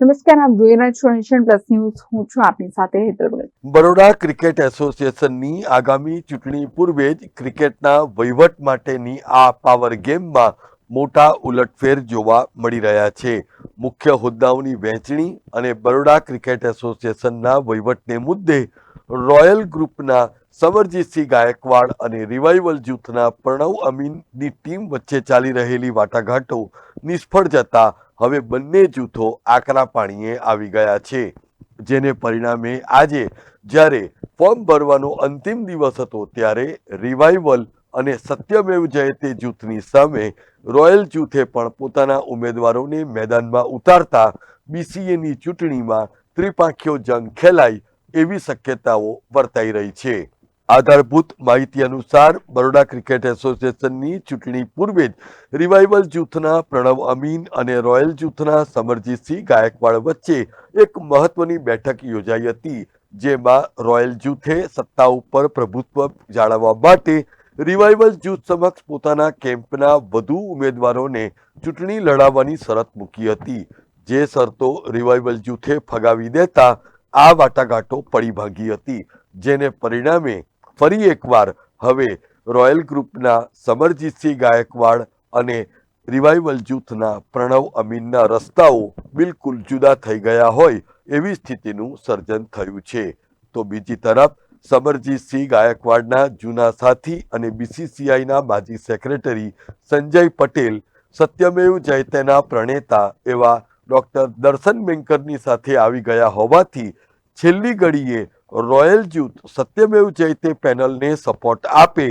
નમસ્કાર, આપ જોઈ રહ્યા છો નેશન પ્લસ ન્યૂઝ. હું છું આપની સાથે હેતલ બરોડા ક્રિકેટ એસોસિએશનની આગામી ચૂંટણી પૂર્વે જ ક્રિકેટના વહીવટ માટેની આ પાવર ગેમમાં મોટા ઉલટફેર જોવા મળી રહ્યા છે. મુખ્ય હોદ્દાઓની વહેંચણી અને બરોડા ક્રિકેટ એસોસિએશનના વહીવટને મુદ્દે રોયલ ગ્રુપના સમરજીતસિંહ ગાયકવાડ અને રિવાઇવલ જૂથના પ્રણવ અમીનની ટીમ વચ્ચે ચાલી રહેલી વાટાઘાટો નિષ્ફળ જતા હવે બંને જૂથો આકરા પાણીએ આવી ગયા છે. જેને પરિણામે આજે જ્યારે ફોર્મ ભરવાનો અંતિમ દિવસ હતો ત્યારે રિવાઇવલ અને સત્યમેવ જયતે જૂથની સામે રોયલ જૂથે પણ પોતાના ઉમેદવારોને મેદાનમાં ઉતારતા બીસીએની ચૂંટણીમાં ત્રિપાંખ્યો જંગ ખેલાય એવી શક્યતાઓ વર્તાઈ રહી છે. આધારભૂત માહિતી અનુસાર બરોડા ક્રિકેટ એસોસિએશનની ચૂંટણી પૂર્વે જ રિવાઇવલ જૂથના પ્રણવ અમીન અને રોયલ જૂથના સમરજીતસિંહ ગાયકવાડ વચ્ચે એક મહત્વની બેઠક યોજાઈ હતી, જેમાં રોયલ જૂથે સત્તા ઉપર પ્રભુત્વ જાળવવા માટે રિવાઇવલ જૂથ સમક્ષ પોતાના કેમ્પના વધુ ઉમેદવારોને ચૂંટણી લડાવવાની શરત મૂકી હતી. જે શરતો રિવાઇવલ જૂથે ફગાવી દેતા આ વાટાઘાટો પડી ભાગી હતી, જેને પરિણામે ફરી એકવાર હવે રોયલ ગ્રુપના સમરજીતસિંહ ગાયકવાડ અને રિવાઇવલ જૂથના પ્રણવ અમીનના રસ્તાઓ બિલકુલ જુદા થઈ ગયા હોય એવી સ્થિતિનું સર્જન થયું છે. તો બીજી તરફ, સમરજીતસિંહ ગાયકવાડના જૂના સાથી અને બીસીસીઆઈના માજી સેક્રેટરી સંજય પટેલ, સત્યમેવ જયતેના પ્રણેતા એવા ડૉક્ટર દર્શન બેંકરની સાથે આવી ગયા હોવાથી છેલ્લી ઘડીએ રોયલ જૂથ સત્યમેવ જયતે પેનલને સપોર્ટ આપે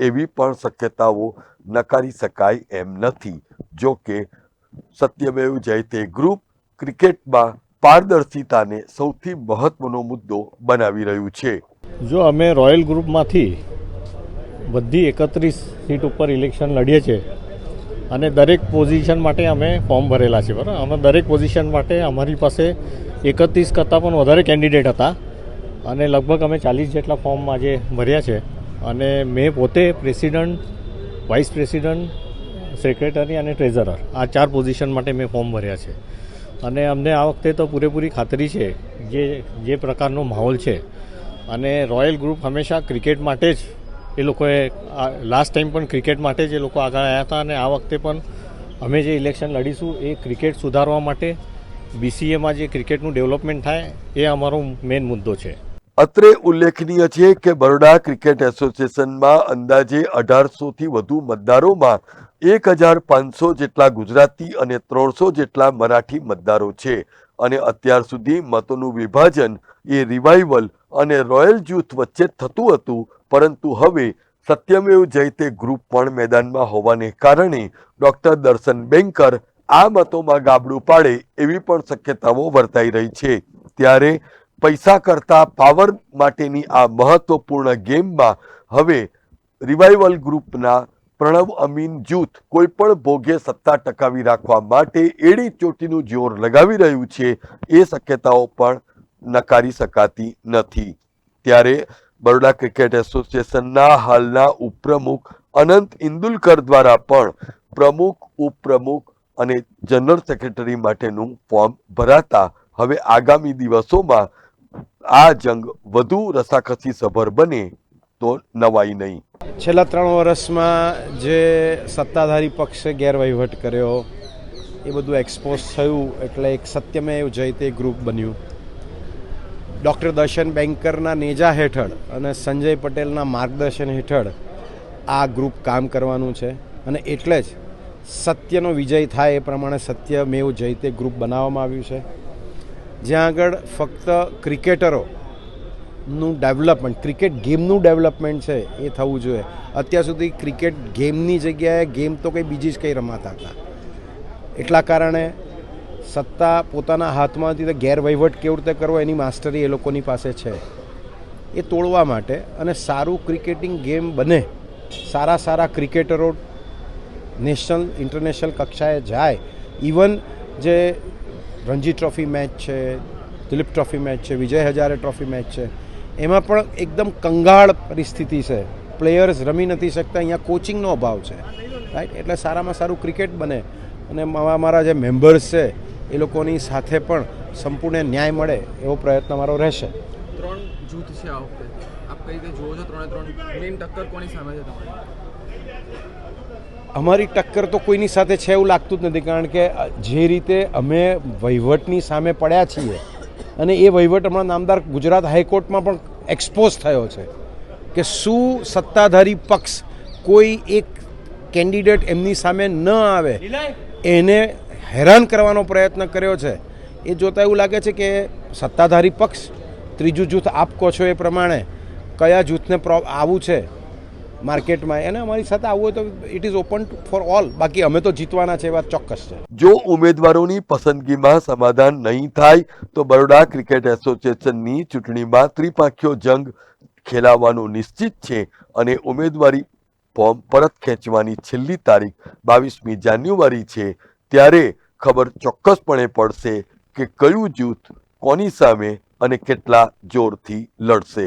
એવી પણ શક્યતાઓ નકારી શકાય એમ નથી. જો કે સત્યમેવ જયતે ગ્રુપ ક્રિકેટમાં પારદર્શિતાને સૌથી મહત્વનો મુદ્દો બનાવી રહ્યું છે. જો અમે રોયલ ગ્રુપમાંથી બધી એકત્રીસ સીટ ઉપર ઇલેક્શન લડીએ છીએ અને દરેક પોઝિશન માટે અમે ફોર્મ ભરેલા છે બરાબર? અમે દરેક પોઝિશન માટે અમારી પાસે એકત્રીસ કરતાં પણ વધારે કેન્ડિડેટ હતા. અને લગભગ અમે ચાલીસ જેટલા ફોર્મ આજે ભર્યા છે. અને મેં પોતે પ્રેસિડન્ટ, વાઇસ પ્રેસિડન્ટ, સેક્રેટરી અને ટ્રેઝરર આ ચાર પોઝિશન માટે મેં ફોર્મ ભર્યા છે. અને અમને આ વખતે તો પૂરેપૂરી ખાતરી છે જે જે પ્રકારનો માહોલ છે. અને રોયલ ગ્રુપ હંમેશા ક્રિકેટ માટે જ એ લોકોએ લાસ્ટ ટાઈમ પણ ક્રિકેટ માટે જ એ લોકો આગળ આવ્યા હતા અને આ વખતે પણ અમે જે ઇલેક્શન લડીશું એ ક્રિકેટ સુધારવા માટે બીસીએમાં જે ક્રિકેટનું ડેવલપમેન્ટ થાય એ અમારો મેઇન મુદ્દો છે. અત્રે ઉલ્લેખનીય છે કે બરોડા ક્રિકેટ એસોસિએશનમાં અંદાજે અઢારસોથી વધુ મતદારોમાં એક હજાર પાંચસો જેટલા ગુજરાતી અને ત્રણસો જેટલા મરાઠી મતદારો છે. અને અત્યાર સુધી મતોનું વિભાજન એ રિવાઇવલ અને રોયલ જૂથ વચ્ચે થતું હતું, પરંતુ હવે સત્યમેવ જયતે ગ્રુપ પણ મેદાનમાં હોવાને કારણે ડોક્ટર દર્શન બેંકર આ મતોમાં ગાબડું પાડે એવી પણ શક્યતાઓ વર્તાઈ રહી છે. ત્યારે પૈસા કરતા પાવર માટેની આ મહત્વપૂર્ણ ગેમમાં હવે રિવાઇવલ ગ્રુપના પ્રણવ અમીન જૂથ કોઈપણ ભોગે સત્તા ટકાવી રાખવા માટે એડી ચોટીનું જોર લગાવી રહ્યું છે, એ શક્યતાઓ પણ નકારી શકાતી નથી. ત્યારે બરોડા ક્રિકેટ એસોસિએશનના હાલના ઉપપ્રમુખ અનંત ઇન્દુલકર દ્વારા પણ પ્રમુખ, ઉપપ્રમુખ અને જનરલ સેક્રેટરી માટેનું ફોર્મ ભરાતા હવે આગામી દિવસોમાં આ જંગ વધુ રસાકસી સભર બને તો નવાઈ નહીં. છેલ્લા ત્રણ વર્ષમાં જે સત્તાધારી પક્ષે ગેરવહીવટ કર્યો, એ બધું એક્સપોઝ થયું એટલે એક સત્યમેવ જયતે ગ્રુપ બન્યું. ડૉક્ટર દર્શન બેન્કરના નેજા હેઠળ અને સંજય પટેલના માર્ગદર્શન હેઠળ આ ગ્રુપ કામ કરવાનું છે અને એટલે જ સત્યનો વિજય થાય એ પ્રમાણે સત્યમેવ જયતે ગ્રુપ બનાવવામાં આવ્યું છે. જ્યાં આગળ ફક્ત ક્રિકેટરો નું ડેવલપમેન્ટ ક્રિકેટ ગેમનું ડેવલપમેન્ટ છે એ થવું જોઈએ. અત્યાર સુધી ક્રિકેટ ગેમની જગ્યાએ ગેમ તો કંઈ બીજી જ કંઈ રમાતા હતા. એટલા કારણે સત્તા પોતાના હાથમાંથી ગેરવહીવટ કેવી રીતે કરવો એની માસ્ટરી એ લોકોની પાસે છે. એ તોડવા માટે અને સારું ક્રિકેટિંગ ગેમ બને, સારા સારા ક્રિકેટરો નેશનલ ઇન્ટરનેશનલ કક્ષાએ જાય ઇવન જે રણજી ટ્રોફી મેચ છે, દિલીપ ટ્રોફી મેચ છે, વિજય હજારે ટ્રોફી મેચ છે. એમાં પણ એકદમ કંગાળ પરિસ્થિતિ છે. પ્લેયર્સ રમી નથી શકતા, અહીંયા કોચિંગનો અભાવ છે. રાઈટ એટલે સારામાં સારું ક્રિકેટ બને. અને મારા જે મેમ્બર્સ છે, એ લોકોની સાથે પણ સંપૂર્ણ ન્યાય મળે એવો પ્રયત્ન મારો રહેશે. ત્રણ જૂથ છે આ વખતે. આપ કઈ રીતે જુઓ છો? ત્રણે ત્રણ મેઇન ટક્કર કોની સામે છે તમારી? અમારી ટક્કર તો કોઈની સાથે છે એવું લાગતું જ નથી, કારણ કે જે રીતે અમે વહીવટની સામે પડ્યા છીએ અને એ વહીવટ હમણાં નામદાર ગુજરાત હાઈકોર્ટમાં પણ એક્સપોઝ થયો છે કે શું સત્તાધારી પક્ષ કોઈ એક કેન્ડિડેટ એમની સામે ન આવે, એને હેરાન કરવાનો પ્રયત્ન કર્યો છે. એ જોતાં એવું લાગે છે કે સત્તાધારી પક્ષ ત્રીજું જૂથ આપ કહો છો એ પ્રમાણે, કયા જૂથને પ્રો, આવું છે? માર્કેટમાં. અને અમારી સાથે આવવું હોય તો it is open for all બાકી અમે તો જીતવાના છે એ વાત ચોક્કસ છે. જો ઉમેદવારોની પસંદગીમાં સમાધાન નહીં થાય, તો બરોડા ક્રિકેટ એસોસિએશનની ચૂંટણીમાં ત્રિપાંખ્યો જંગ ખેલાવવાનું નિશ્ચિત છે અને ઉમેદવારી ફોર્મ પરત ખેંચવાની છેલ્લી તારીખ બાવીસમી જાન્યુઆરી છે. ત્યારે ખબર ચોક્કસપણે પડશે કે કયું જૂથ કોની સામે અને કેટલા જોરથી લડશે.